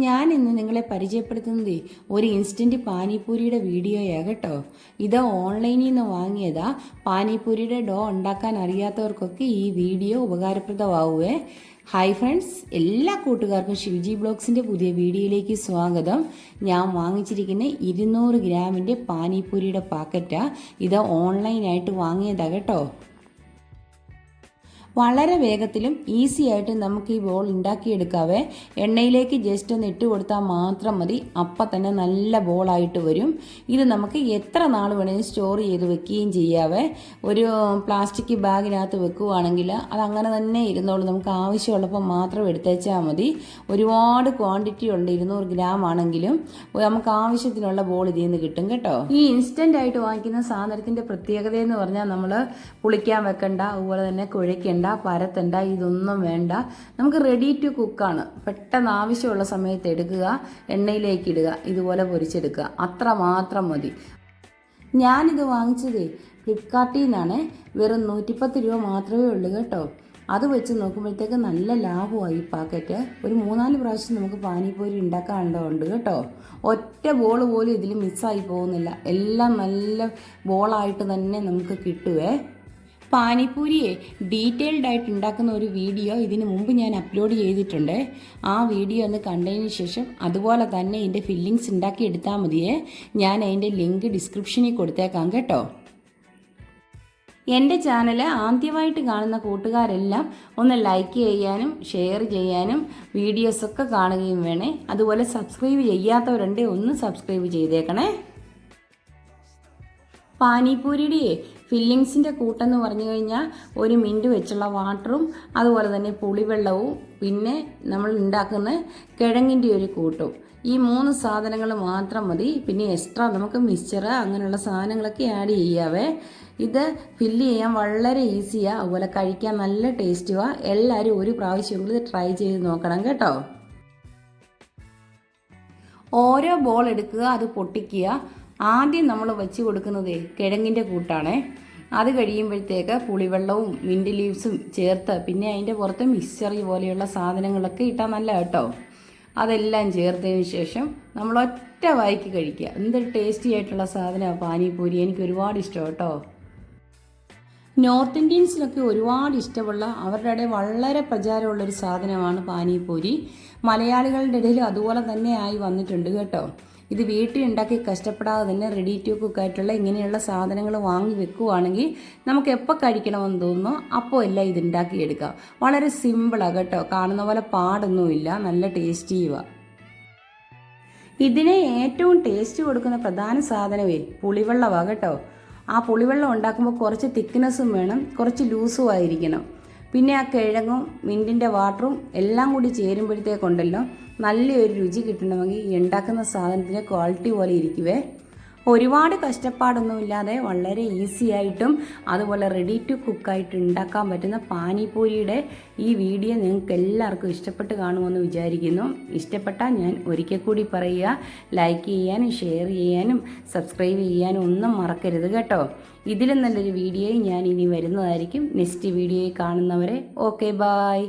ഞാൻ ഇന്ന് നിങ്ങളെ പരിചയപ്പെടുത്തുന്നത് ഒരു ഇൻസ്റ്റന്റ് പാനിപൂരിയുടെ വീഡിയോയാണ് കേട്ടോ. ഇത് ഓൺലൈനിൽ നിന്ന് വാങ്ങിയതാ. പാനിപൂരിയുടെ ഡോ ഉണ്ടാക്കാൻ അറിയാത്തവർക്കൊക്കെ ഈ വീഡിയോ ഉപകാരപ്രദമാവുമേ ഹായ് ഫ്രണ്ട്സ് എല്ലാ കൂട്ടുകാർക്കും ശിവജി ബ്ലോഗ്സിന്റെ പുതിയ വീഡിയോയിലേക്ക് സ്വാഗതം. ഞാൻ വാങ്ങിച്ചിരിക്കുന്ന ഇരുന്നൂറ് ഗ്രാമിന്റെ പാനിപൂരിയുടെ പാക്കറ്റാ. ഇത് ഓൺലൈനായിട്ട് വാങ്ങിയതാ കേട്ടോ. വളരെ വേഗത്തിലും ഈസി ആയിട്ട് നമുക്ക് ഈ ബോൾ ഉണ്ടാക്കിയെടുക്കാവേ. എണ്ണയിലേക്ക് ജസ്റ്റ് ഒന്ന് ഇട്ട് കൊടുത്താൽ മാത്രം മതി. അപ്പം തന്നെ നല്ല ബോളായിട്ട് വരും. ഇത് നമുക്ക് എത്ര നാൾ വേണമെങ്കിലും സ്റ്റോർ ചെയ്ത് വെക്കുകയും ചെയ്യാവേ. ഒരു പ്ലാസ്റ്റിക് ബാഗിനകത്ത് വെക്കുകയാണെങ്കിൽ അത് അങ്ങനെ തന്നെ ഇരുന്നോളൂ. നമുക്ക് ആവശ്യമുള്ളപ്പോൾ മാത്രം എടുത്തേച്ചാൽ മതി. ഒരുപാട് ക്വാണ്ടിറ്റി ഉണ്ട്. ഇരുന്നൂറ് ഗ്രാം ആണെങ്കിലും നമുക്ക് ആവശ്യത്തിനുള്ള ബോൾ ഇതിൽ നിന്ന് കിട്ടും കേട്ടോ. ഈ ഇൻസ്റ്റന്റ് ആയിട്ട് വാങ്ങിക്കുന്ന സാധനത്തിന്റെ പ്രത്യേകത എന്ന് പറഞ്ഞാൽ നമ്മൾ പുളിക്കാൻ വെക്കണ്ട അതുപോലെ തന്നെ കുഴയ്ക്കേണ്ട. പരത്തണ്ട ഇതൊന്നും വേണ്ട. നമുക്ക് റെഡി ടു കുക്കാണ് പെട്ടെന്ന് ആവശ്യമുള്ള സമയത്ത് എടുക്കുക എണ്ണയിലേക്ക് ഇടുക ഇതുപോലെ പൊരിച്ചെടുക്കുക. അത്ര മാത്രം മതി. ഞാനിത് വാങ്ങിച്ചതേ ഫ്ലിപ്കാർട്ടിൽ നിന്നാണ് വെറും നൂറ്റിപ്പത്ത് രൂപ മാത്രമേ ഉള്ളൂ കേട്ടോ. അത് വെച്ച് നോക്കുമ്പോഴത്തേക്ക് നല്ല ലാഭമായി ഈ പാക്കറ്റ്. ഒരു മൂന്നാൽ പ്രാവശ്യം നമുക്ക് പാനിപ്പൂരി ഉണ്ടാക്കാനുണ്ട് കേട്ടോ. ഒറ്റ ബോൾ പോലും ഇതിൽ മിസ്സായി പോകുന്നില്ല. എല്ലാം നല്ല ബോളായിട്ട് തന്നെ നമുക്ക് കിട്ടുവേ. പാനിപ്പൂരിയെ ഡീറ്റെയിൽഡ് ആയിട്ട് ഉണ്ടാക്കുന്ന ഒരു വീഡിയോ ഇതിനു മുമ്പ് ഞാൻ അപ്ലോഡ് ചെയ്തിട്ടുണ്ട്. ആ വീഡിയോ ഒന്ന് കണ്ടതിന് ശേഷം അതുപോലെ തന്നെ ഇതിന്റെ ഫില്ലിങ്സ് ഉണ്ടാക്കി എടുത്താൽ മതിയേ. ഞാൻ അതിന്റെ ലിങ്ക് ഡിസ്ക്രിപ്ഷനിൽ കൊടുത്തേക്കാം കേട്ടോ. എന്റെ ചാനൽ ആദ്യമായിട്ട് കാണുന്ന കൂട്ടുകാരെല്ലാം ഒന്ന് ലൈക്ക് ചെയ്യാനും ഷെയർ ചെയ്യാനും വീഡിയോസൊക്കെ കാണുകയും വേണേ. അതുപോലെ സബ്സ്ക്രൈബ് ചെയ്യാത്തവരുണ്ടെങ്കിൽ ഒന്ന് സബ്സ്ക്രൈബ് ചെയ്തേക്കണേ. പാനിപ്പൂരിയുടെ ഫില്ലിങ്സിന്റെ കൂട്ടെന്ന് പറഞ്ഞു കഴിഞ്ഞാൽ ഒരു മിന്റ് വെച്ചുള്ള വാട്ടറും അതുപോലെ തന്നെ പുളിവെള്ളവും പിന്നെ നമ്മൾ ഉണ്ടാക്കുന്ന കിഴങ്ങിന്റെ ഒരു കൂട്ടും. ഈ മൂന്ന് സാധനങ്ങൾ മാത്രം മതി. പിന്നെ എക്സ്ട്രാ നമുക്ക് മിക്സ്ചർ അങ്ങനെയുള്ള സാധനങ്ങളൊക്കെ ആഡ് ചെയ്യാവേ. ഇത് ഫില്ല് ചെയ്യാൻ വളരെ ഈസിയാണ് അതുപോലെ കഴിക്കാൻ നല്ല ടേസ്റ്റുമാണ് എല്ലാവരും ഒരു പ്രാവശ്യമെങ്കിലും ഇത് ട്രൈ ചെയ്ത് നോക്കണം കേട്ടോ. ഓരോ ബോൾ എടുക്കുക അത് പൊട്ടിക്കുക. ആദ്യം നമ്മൾ വെച്ച് കൊടുക്കുന്നത് കിഴങ്ങിന്റെ കൂട്ടാണേ. അത് കഴിയുമ്പോഴത്തേക്ക് പുളിവെള്ളവും മിന്റ് ലീവ്സും ചേർത്ത് പിന്നെ അതിന്റെ പുറത്ത് മിക്സറി പോലെയുള്ള സാധനങ്ങളൊക്കെ ഇട്ടാൽ നല്ല കേട്ടോ. അതെല്ലാം ചേർത്തതിന് ശേഷം നമ്മൾ ഒറ്റ വായിക്ക് കഴിക്കുക. എന്തൊരു ടേസ്റ്റി ആയിട്ടുള്ള സാധനമാണ് പാനിപൂരി. എനിക്ക് ഒരുപാട് ഇഷ്ടം കേട്ടോ. നോർത്ത് ഇന്ത്യൻസിലൊക്കെ ഒരുപാട് ഇഷ്ടമുള്ള അവരുടെ ഇടയിൽ വളരെ പ്രചാരമുള്ളൊരു സാധനമാണ് പാനിപൂരി. മലയാളികളുടെ ഇടയിൽ അതുപോലെ തന്നെ ആയി വന്നിട്ടുണ്ട് കേട്ടോ. ഇത് വീട്ടിൽ ഉണ്ടാക്കി കഷ്ടപ്പെടാതെ തന്നെ റെഡി ടു കുക്കായിട്ടുള്ള ഇങ്ങനെയുള്ള സാധനങ്ങൾ വാങ്ങി വെക്കുവാണെങ്കിൽ നമുക്ക് എപ്പോൾ കഴിക്കണമെന്ന് തോന്നുന്നു അപ്പോൾ എല്ലാം ഇത് ഉണ്ടാക്കിയെടുക്കാം. വളരെ സിമ്പിളാണ് കേട്ടോ. കാണുന്ന പോലെ പാടൊന്നുമില്ല. നല്ല ടേസ്റ്റിയുമാണ് ഇതിനെ ഏറ്റവും ടേസ്റ്റ് കൊടുക്കുന്ന പ്രധാന സാധനമേ പുളിവെള്ളമാണ് കേട്ടോ. ആ പുളിവെള്ളം ഉണ്ടാക്കുമ്പോൾ കുറച്ച് തിക്നെസ്സും വേണം. കുറച്ച് ലൂസും ആയിരിക്കണം. പിന്നെ ആ കിഴങ്ങും മിന്റിന്റെ വാട്ടറും എല്ലാം കൂടി ചേരുമ്പോഴത്തേക്കുണ്ടല്ലോ നല്ലൊരു രുചി കിട്ടണമെങ്കിൽ ഉണ്ടാക്കുന്ന സാധനത്തിന്റെ ക്വാളിറ്റി പോലെ ഇരിക്കുവേ. ഒരുപാട് കഷ്ടപ്പാടൊന്നുമില്ലാതെ വളരെ ഈസി ആയിട്ടും അതുപോലെ റെഡി ടു കുക്കായിട്ട് ഉണ്ടാക്കാൻ പറ്റുന്ന പാനിപൂരിയുടെ ഈ വീഡിയോ നിങ്ങൾക്ക് എല്ലാവർക്കും ഇഷ്ടപ്പെട്ട് കാണുമെന്ന് വിചാരിക്കുന്നു. ഇഷ്ടപ്പെട്ടാൽ ഞാൻ ഒരിക്കൽ കൂടി പറയുക ലൈക്ക് ചെയ്യാനും ഷെയർ ചെയ്യാനും സബ്സ്ക്രൈബ് ചെയ്യാനും ഒന്നും മറക്കരുത് കേട്ടോ. ഇതിലും നല്ലൊരു വീഡിയോ ഞാൻ ഇനി വരുന്നതായിരിക്കും. നെക്സ്റ്റ് വീഡിയോയിൽ കാണുന്നവരെ ഓക്കെ ബായ്